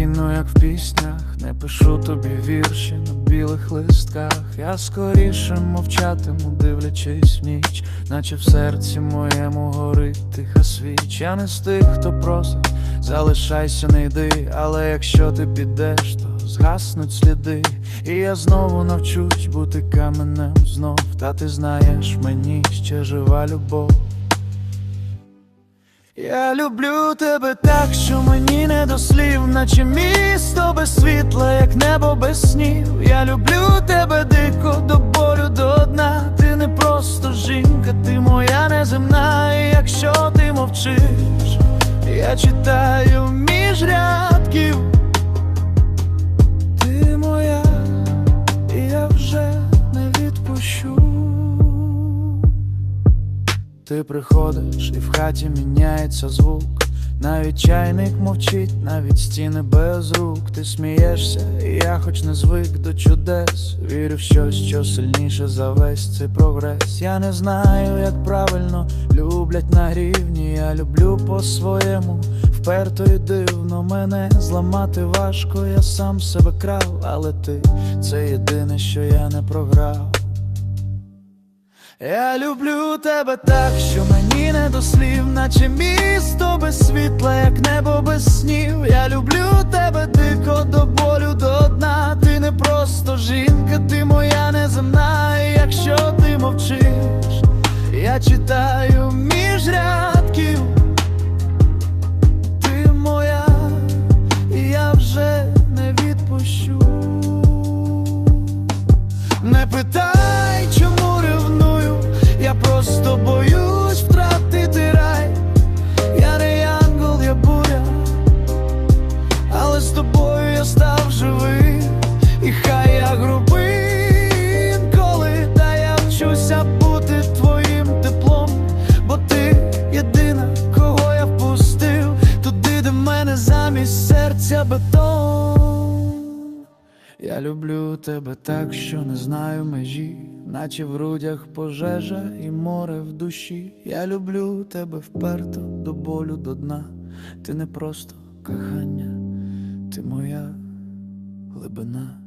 вкину, як в піснях, не пишу тобі вірші на білих листках. Я скоріше мовчатиму, дивлячись в ніч, наче в серці моєму горить тиха свіч. Я не з тих, хто просить, залишайся, не йди, але якщо ти підеш, то згаснуть сліди, і я знову навчусь бути каменем знов. Та ти знаєш, мені ще жива любов. Я люблю тебе так, що мені не до слів, наче місто без світла, як небо без снів. Я люблю тебе дико до болю до дна. Ти не просто жінка, ти моя неземна. І якщо ти мовчиш, я читаю між рядків. Ти приходиш, і в хаті міняється звук. Навіть чайник мовчить, навіть стіни без рук. Ти смієшся, і я хоч не звик до чудес. Вірю в щось, що сильніше за весь цей прогрес. Я не знаю, як правильно люблять на рівні. Я люблю по-своєму, вперто і дивно. Мене зламати важко, я сам себе крав, але ти це єдине, що я не програв. Я люблю тебе так, що мені не до слів, наче місто без світла, як небо без снів. Я люблю тебе дико до болю до дна. Ти не просто жінка, ти моя неземна. І якщо ти мовчиш, я читаю між рядків. Ти моя, і я вже не відпущу. Не питай, Я люблю тебе так, що не знаю межі, наче в грудях пожежа і море в душі. Я люблю тебе вперто до болю до дна. Ти не просто кохання, ти моя глибина.